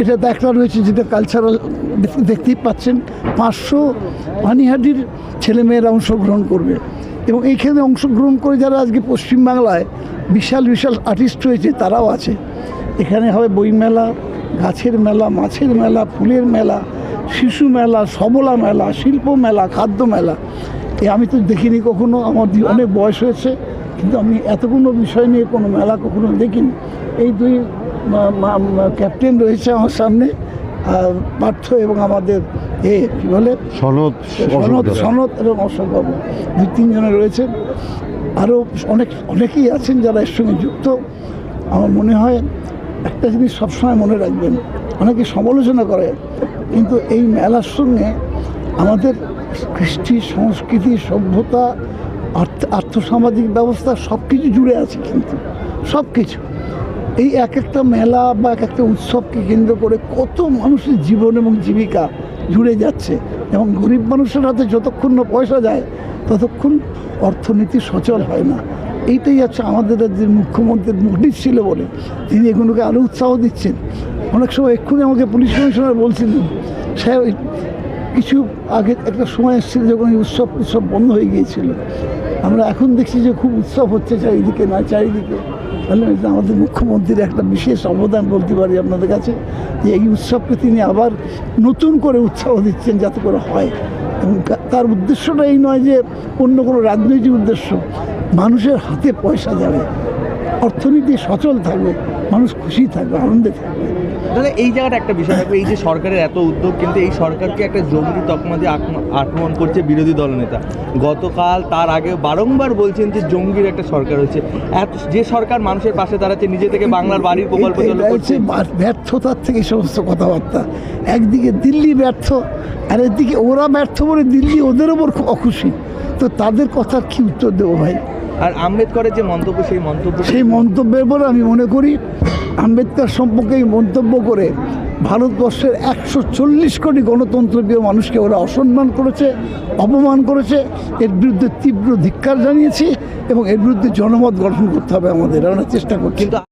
এটা একটা রয়েছে যেটা কালচারাল দেখতেই পাচ্ছেন, পাঁচশো পানিহাটির ছেলেমেয়েরা অংশগ্রহণ করবে। এবং এইখানে অংশগ্রহণ করে যারা আজকে পশ্চিমবাংলায় বিশাল বিশাল আর্টিস্ট রয়েছে, তারাও আছে। এখানে হবে বইমেলা গাছের মেলা, মাছের মেলা, ফুলের মেলা, শিশু মেলা সবলা মেলা, শিল্প মেলা, খাদ্য মেলা। এ আমি তো দেখিনি কখনো, আমার অনেক বয়স হয়েছে, কিন্তু আমি এতগুলো বিষয় নিয়ে কোনো মেলা কখনো দেখিনি। এই দুই ক্যাপ্টেন রয়েছে আমার সামনে আর পার্থ এবং আমাদের এ কী বলে? সনদ সনদ সনদ এবং অশোকবাবু দুই তিনজনে রয়েছেন। আরও অনেক অনেকেই আছেন যারা এর সঙ্গে যুক্ত। আমার মনে হয় একটা জিনিস সবসময় মনে রাখবেন অনেকে সমালোচনা করে কিন্তু এই মেলার সঙ্গে আমাদের কৃষ্টি সংস্কৃতি সভ্যতা আর্থ আর্থসামাজিক ব্যবস্থা সব কিছু জুড়ে আছে কিন্তু সব কিছু এই এক একটা মেলা বা এক একটা উৎসবকে কেন্দ্র করে কত মানুষের জীবন এবং জীবিকা জুড়ে যাচ্ছে। এবং গরিব মানুষের হাতে যতক্ষণ না পয়সা যায়, ততক্ষণ অর্থনীতি সচল হয় না। এইটাই হচ্ছে আমাদের রাজ্যের মুখ্যমন্ত্রীর মোটিভ ছিল বলে। তিনি এগুলোকে আরও উৎসাহ দিচ্ছেন। অনেক সময় এক্ষুনি আমাকে পুলিশ কমিশনার বলছিলেন এই কিছু আগে একটা সময় এসেছিল যখন এই উৎসব উৎসব বন্ধ হয়ে গিয়েছিল। আমরা এখন দেখছি যে খুব উৎসব হচ্ছে চারিদিকে না, চারিদিকে। তাহলে আমাদের মুখ্যমন্ত্রীর একটা বিশেষ অবদান বলতে পারি আপনাদের কাছে, যে এই উৎসবকে তিনি আবার নতুন করে উৎসাহ দিচ্ছেন যাতে করে হয়। এবং তার উদ্দেশ্যটা এই নয় যে অন্য কোনো রাজনৈতিক উদ্দেশ্য। মানুষের হাতে পয়সা যাবে, অর্থনীতি সচল থাকবে মানুষ খুশি থাকবে আনন্দে থাকবে। তাহলে এই জায়গাটা একটা বিষয় থাকবে এই যে সরকারের এত উদ্যোগ কিন্তু এই সরকারকে একটা জঙ্গি তকমা দিয়ে আক্রমণ- করছে বিরোধী দলনেতা গতকাল তার আগে বারংবার বলছেন যে জঙ্গির একটা সরকার হচ্ছে এত যে সরকার মানুষের পাশে দাঁড়াচ্ছে নিজে থেকে বাংলার বাড়ির প্রকল্প চালু করছে। হচ্ছে ব্যর্থতার থেকে সমস্ত কথাবার্তা। একদিকে দিল্লি ব্যর্থ আর একদিকে ওরা ব্যর্থ বলে দিল্লি ওদের ওপর খুব অখুশি। তো তাদের কথার কি উত্তর দেবো ভাই? আর আম্বেদকরের যে মন্তব্য সেই মন্তব্য সেই মন্তব্যের পরে আমি মনে করি আম্বেদকর সম্পর্কে এই মন্তব্য করে ভারতবর্ষের একশো চল্লিশ কোটি গণতন্ত্রপ্রিয় মানুষকে ওরা অসম্মান করেছে অপমান করেছে এর বিরুদ্ধে তীব্র ধিক্কার জানিয়েছি এবং এর বিরুদ্ধে জনমত গঠন করতে হবে আমাদের আমরা চেষ্টা করছি। কিন্তু